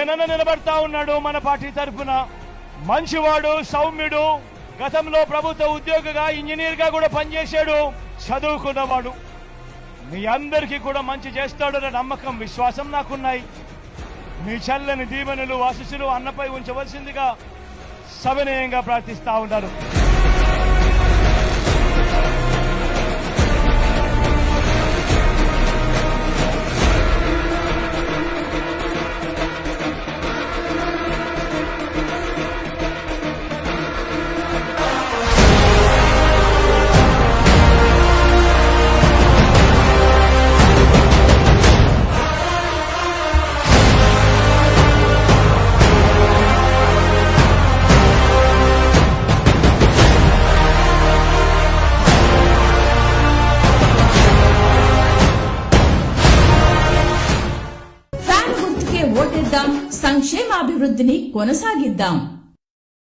జగనన్న నిలబడతా ఉన్నాడు మన పార్టీ తరఫున. మంచివాడు సౌమ్యుడు గతంలో ప్రభుత్వ ఉద్యోగిగా ఇంజనీర్గా కూడా పనిచేశాడు. చదువుకున్నవాడు. మీ అందరికీ కూడా మంచి చేస్తాడన్న నమ్మకం విశ్వాసం నాకున్నాయి. మీ చల్లని దీవెనలు ఆశీస్సులు అన్నపై ఉంచవలసిందిగా సవినయంగా ప్రార్థిస్తా ఉన్నారు. ఫ్యాన్ సంక్షేమాభివృద్ధిని కొనసాగిద్దాం.